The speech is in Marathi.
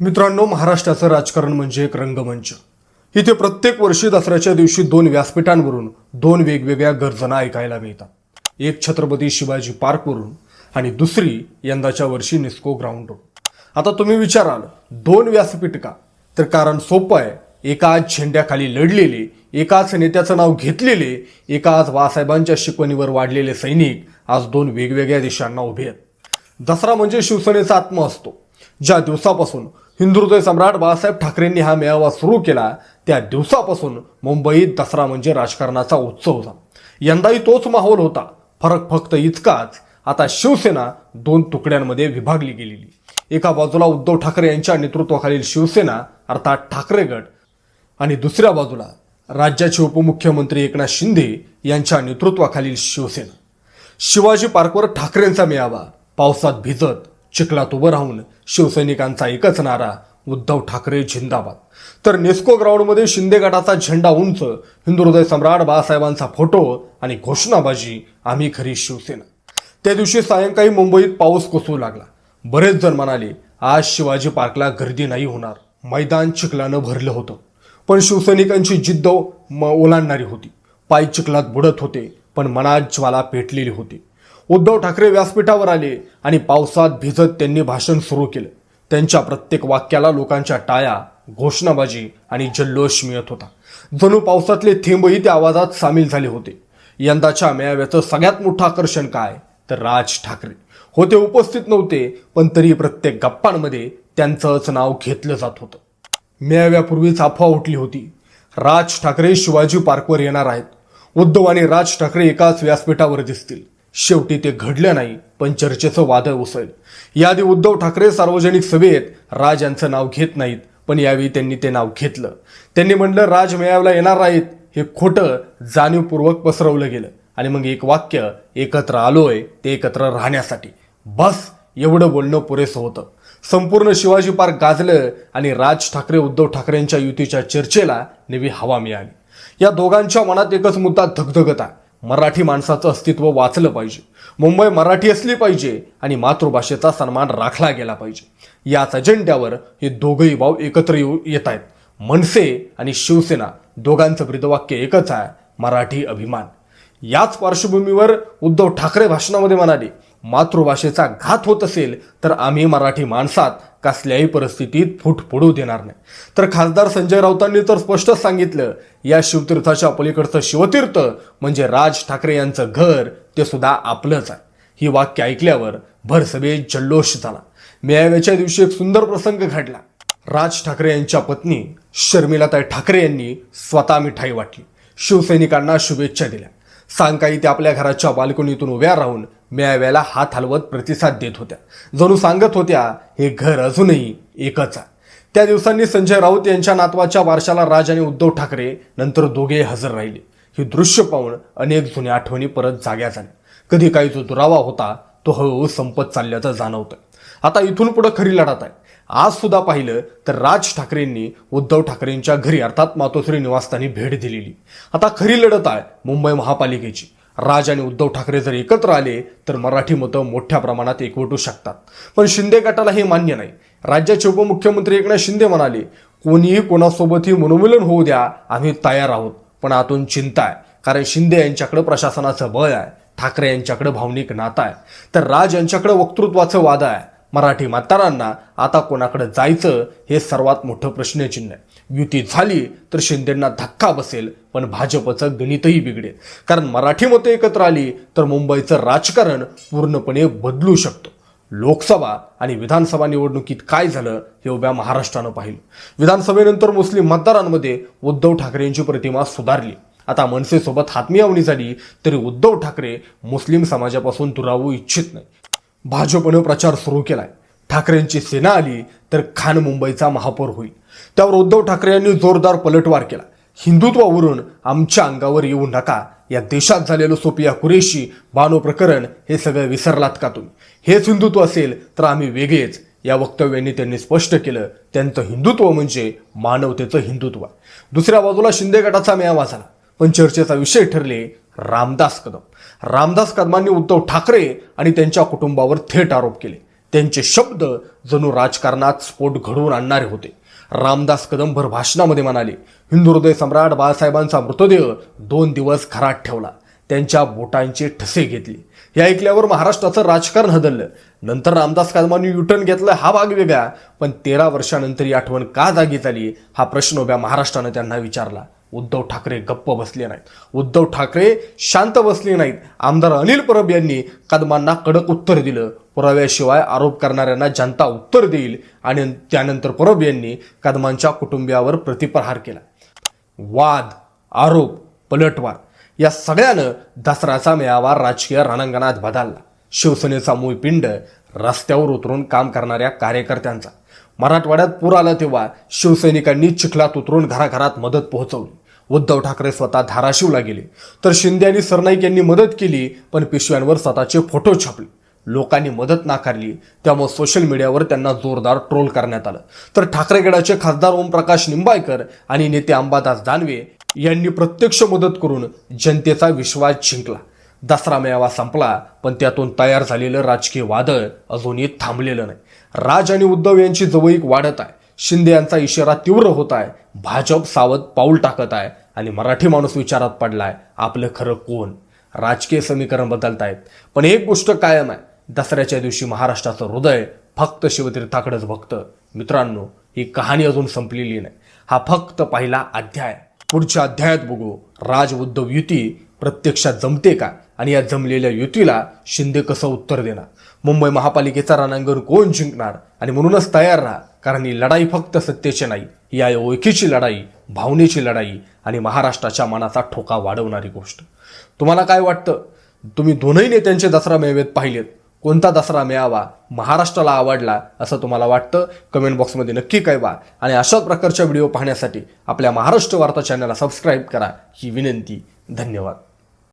मित्रांनो महाराष्ट्राचं राजकारण म्हणजे एक रंगमंच. इथे प्रत्येक वर्षी दसऱ्याच्या दिवशी दोन व्यासपीठांवरून दोन वेगवेगळ्या गर्जना ऐकायला मिळतात. एक छत्रपती शिवाजी पार्कवरून आणि दुसरी यंदाच्या वर्षी निस्को ग्राउंडवरून आता तुम्ही विचाराल दोन व्यासपीठ का? तर कारण सोपं आहे एकाच झेंड्याखाली लढलेले एकाच नेत्याचं नाव घेतलेले एकाच बाळासाहेबांच्या शिकवणीवर वाढलेले सैनिक आज दोन वेगवेगळ्या देशांना उभे आहेत. दसरा म्हणजे शिवसेनेचा आत्मा असतो ज्या दिवसापासून हिंदुहृदय सम्राट बाळासाहेब ठाकरेंनी हा मेळावा सुरू केला. त्या दिवसापासून मुंबईत दसरा म्हणजे राजकारणाचा उत्सव होता. यंदाही तोच माहोल होता. फरक फक्त इतकाच. आता शिवसेना दोन तुकड्यांमध्ये विभागली गेलेली. एका बाजूला उद्धव ठाकरे यांच्या नेतृत्वाखालील शिवसेना अर्थात ठाकरे गट आणि दुसऱ्या बाजूला राज्याचे उपमुख्यमंत्री एकनाथ शिंदे यांच्या नेतृत्वाखालील शिवसेना. शिवाजी पार्कवर ठाकरेंचा मेळावा पावसात भिजत चिखलात उभं राहून शिवसैनिकांचा एकच नारा उद्धव ठाकरे झिंदाबाद तर नेस्को ग्राउंडमध्ये शिंदे गटाचा झेंडा उंच हिंदुहृदय सम्राट बाळासाहेबांचा फोटो आणि घोषणाबाजी आम्ही खरी शिवसेना. त्या दिवशी सायंकाळी मुंबईत पाऊस कोसळू लागला. बरेच जण म्हणाले आज शिवाजी पार्कला गर्दी नाही होणार. मैदान चिखलानं भरलं होतं. पण शिवसैनिकांची जिद्द म ओलांडणारी होती. पाय चिखलात बुडत होते पण मनात ज्वाला पेटलेली होती. उद्धव ठाकरे व्यासपीठावर आले आणि पावसात भिजत त्यांनी भाषण सुरू केलं. त्यांच्या प्रत्येक वाक्याला लोकांच्या टाळ्या घोषणाबाजी आणि जल्लोष मिळत होता. जणू पावसातले थेंबही त्या आवाजात सामील झाले होते. यंदाच्या मेळाव्याचं सगळ्यात मोठं आकर्षण काय? तर राज ठाकरे. होते उपस्थित नव्हते पण तरी प्रत्येक गप्पांमध्ये त्यांचंच नाव घेतलं जात होतं. मेळाव्यापूर्वीच अफवा उठली होती. राज ठाकरे शिवाजी पार्कवर येणार आहेत. उद्धव आणि राज ठाकरे एकाच व्यासपीठावर दिसतील. शेवटी ते घडलं नाही पण चर्चेचं वादळ उसळलं. याआधी उद्धव ठाकरे सार्वजनिक सभेत राज यांचं नाव घेत नाहीत पण यावेळी त्यांनी ते नाव घेतलं. त्यांनी म्हणलं राज मेळाव्याला येणार नाहीत. हे खोटं जाणीवपूर्वक पसरवलं गेलं. आणि मग एक वाक्य एकत्र आलोय ते एकत्र राहण्यासाठी. बस एवढं बोलणं पुरेसं होतं. संपूर्ण शिवाजी पार्क गाजलं आणि राज ठाकरे उद्धव ठाकरेंच्या युतीच्या चर्चेला नवी हवा मिळाली. या दोघांच्या मनात एकच मुद्दा धगधगत. आहे मराठी माणसाचं अस्तित्व वाचलं पाहिजे. मुंबई मराठी असली पाहिजे आणि मातृभाषेचा सन्मान राखला गेला पाहिजे. याच अजेंड्यावर हे दोघंही भाऊ एकत्र येऊ येत आहेत. मनसे आणि शिवसेना दोघांचं ब्रीदवाक्य एकच आहे मराठी अभिमान. याच पार्श्वभूमीवर उद्धव ठाकरे भाषणामध्ये म्हणाले मातृभाषेचा घात होत असेल तर आम्ही मराठी माणसात कसल्याही परिस्थितीत फूट पडू देणार नाही. तर खासदार संजय राऊतांनी तर स्पष्टच सांगितलं या शिवतीर्थाच्या पलीकडचं शिवतीर्थ म्हणजे राज ठाकरे यांचं घर ते सुद्धा आपलंच आहे. ही वाक्य ऐकल्यावर भरसभेत जल्लोष झाला. मेळाव्याच्या दिवशी एक सुंदर प्रसंग घडला. राज ठाकरे यांच्या पत्नी शर्मिलाताई ठाकरे यांनी स्वतः मिठाई वाटली. शिवसैनिकांना शुभेच्छा दिल्या. सांगकाळी त्या आपल्या घराच्या बाल्कनीतून उभ्या राहून मेळाव्याला हात हलवत प्रतिसाद देत होत्या. जणू सांगत होत्या हे घर अजूनही एकच आहे. त्या दिवसांनी संजय राऊत यांच्या नातवाच्या वारशाला राज आणि उद्धव ठाकरे नंतर दोघे हजर राहिले. ही दृश्य पाहून अनेक जुन्या आठवणी परत जाग्या झाल्या. कधी काही जो दुरावा होता तो हळूहळू संपत चालल्याचं जाणवतं आता इथून पुढे खरी लढत आहे. आज सुद्धा पाहिलं तर राज ठाकरेंनी उद्धव ठाकरेंच्या घरी अर्थात मातोश्री निवासस्थानी भेट दिलेली. आता खरी लढत आहे मुंबई महापालिकेची. राज आणि उद्धव ठाकरे जर एकत्र आले तर मराठी मतं मोठ्या प्रमाणात एकवटू शकतात. पण शिंदे गटाला हे मान्य नाही. राज्याचे उपमुख्यमंत्री एकनाथ शिंदे म्हणाले कोणीही कोणासोबतही मनोमिलन होऊ द्या आम्ही तयार आहोत. पण आतून चिंता आहे. कारण शिंदे यांच्याकडे प्रशासनाचं बळ आहे. ठाकरे यांच्याकडे भावनिक नातं आहे. तर राज यांच्याकडे वक्तृत्वाचं वाद आहे. मराठी मतदारांना आता कोणाकडे जायचं हे सर्वात मोठं प्रश्नचिन्ह आहे. युती झाली तर शिंदेंना धक्का बसेल पण भाजपचं गणितही बिघडेल. कारण मराठी मतं एकत्र आली तर मुंबईचं राजकारण पूर्णपणे बदलू शकतो. लोकसभा आणि विधानसभा निवडणुकीत काय झालं हे उभ्या महाराष्ट्रानं पाहिलं. विधानसभेनंतर मुस्लिम मतदारांमध्ये उद्धव ठाकरेंची प्रतिमा सुधारली. आता मनसेसोबत हातमियावणी झाली तरी उद्धव ठाकरे मुस्लिम समाजापासून दुरावू इच्छित नाही भाजपनं प्रचार सुरू केलाय. ठाकरेंची सेना आली तर खान मुंबईचा महापौर होईल. त्यावर उद्धव ठाकरे यांनी जोरदार पलटवार केला. हिंदुत्वावरून आमच्या अंगावर येऊ नका. या देशात झालेलं सोपिया कुरेशी बानो प्रकरण हे सगळं विसरलात का तुम्ही? हेच हिंदुत्व असेल तर आम्ही वेगळेच. या वक्तव्यांनी त्यांनी स्पष्ट केलं त्यांचं हिंदुत्व म्हणजे मानवतेचं हिंदुत्व. दुसऱ्या बाजूला शिंदे गटाचा मेळावा झाला पण चर्चेचा विषय ठरले रामदास कदम. रामदास कदमांनी उद्धव ठाकरे आणि त्यांच्या कुटुंबावर थेट आरोप केले. त्यांचे शब्द जणू राजकारणात स्फोट घडवून आणणारे होते. रामदास कदमभर भाषणामध्ये म्हणाले हिंदू हृदय सम्राट बाळासाहेबांचा मृतदेह दोन दिवस घरात ठेवला. त्यांच्या बोटांचे ठसे घेतले. हे ऐकल्यावर महाराष्ट्राचं राजकारण हदललं. नंतर रामदास कदमांनी युटर्न घेतलं. हा भाग वेगळा. पण तेरा वर्षानंतर ही आठवण का जागी झाली हा प्रश्न उभ्या महाराष्ट्रानं त्यांना विचारला. उद्धव ठाकरे गप्प बसले नाहीत. उद्धव ठाकरे शांत बसले नाहीत. आमदार अनिल परब यांनी कदमांना कडक उत्तर दिलं. पुराव्याशिवाय आरोप करणाऱ्यांना जनता उत्तर देईल आणि त्यानंतर परब यांनी कदमांच्या कुटुंबियावर प्रतिप्रहार केला. वाद आरोप पलटवार या सगळ्यानं दसऱ्याचा मेळावा राजकीय रणांगणात बदलला. शिवसेनेचा मूळ पिंड रस्त्यावर उतरून काम करणाऱ्या कार्यकर्त्यांचा. मराठवाड्यात पूर आला तेव्हा शिवसैनिकांनी चिखलात उतरून घराघरात मदत पोहोचवली. उद्धव ठाकरे स्वतः धाराशिवला गेले. तर शिंदे आणि सरनाईक यांनी मदत केली पण पिशव्यांवर स्वतःचे फोटो छापले. लोकांनी मदत नाकारली. त्यामुळे सोशल मीडियावर त्यांना जोरदार ट्रोल करण्यात आलं. तर ठाकरेगडाचे खासदार ओमप्रकाश निंबाळकर आणि नेते अंबादास दानवे यांनी प्रत्यक्ष मदत करून जनतेचा विश्वास जिंकला. दसरा मेळावा संपला पण त्यातून तयार झालेलं राजकीय वादळ अजूनही थांबलेलं नाही. राज आणि उद्धव यांची जवळीक वाढत आहे. शिंदे यांचा इशारा तीव्र होत आहे. भाजप सावध पाऊल टाकत आहे आणि मराठी माणूस विचारात पडलाय आपलं खरं कोण? राजकीय समीकरण बदलतायत. पण एक गोष्ट कायम आहे. दसऱ्याच्या दिवशी महाराष्ट्राचं हृदय फक्त शिवतीर्थाकडेच बघतं मित्रांनो ही कहाणी अजून संपलेली नाही. हा फक्त पहिला अध्याय. पुढच्या अध्यायात बघू. राज उद्धव युती प्रत्यक्षात जमते का? आणि या जमलेल्या युतीला शिंदे कसं उत्तर देणार? मुंबई महापालिकेचा रणांगण कोण जिंकणार? आणि म्हणूनच तयार राहा कारण ही लढाई फक्त सत्तेची नाही ही आहे ओळखीची लढाई भावनेची लढाई आणि महाराष्ट्राच्या मनाचा ठोका वाढवणारी गोष्ट. तुम्हाला काय वाटतं? तुम्ही दोनही नेत्यांचे दसरा मेळाव्यात पाहिलेत. कोणता दसरा मेळावा महाराष्ट्राला आवडला असं तुम्हाला वाटतं? कमेंट बॉक्समध्ये नक्की कळवा. आणि अशाच प्रकारच्या व्हिडिओ पाहण्यासाठी आपल्या महाराष्ट्र वार्ता चॅनलला सबस्क्राईब करा. ही विनंती. धन्यवाद.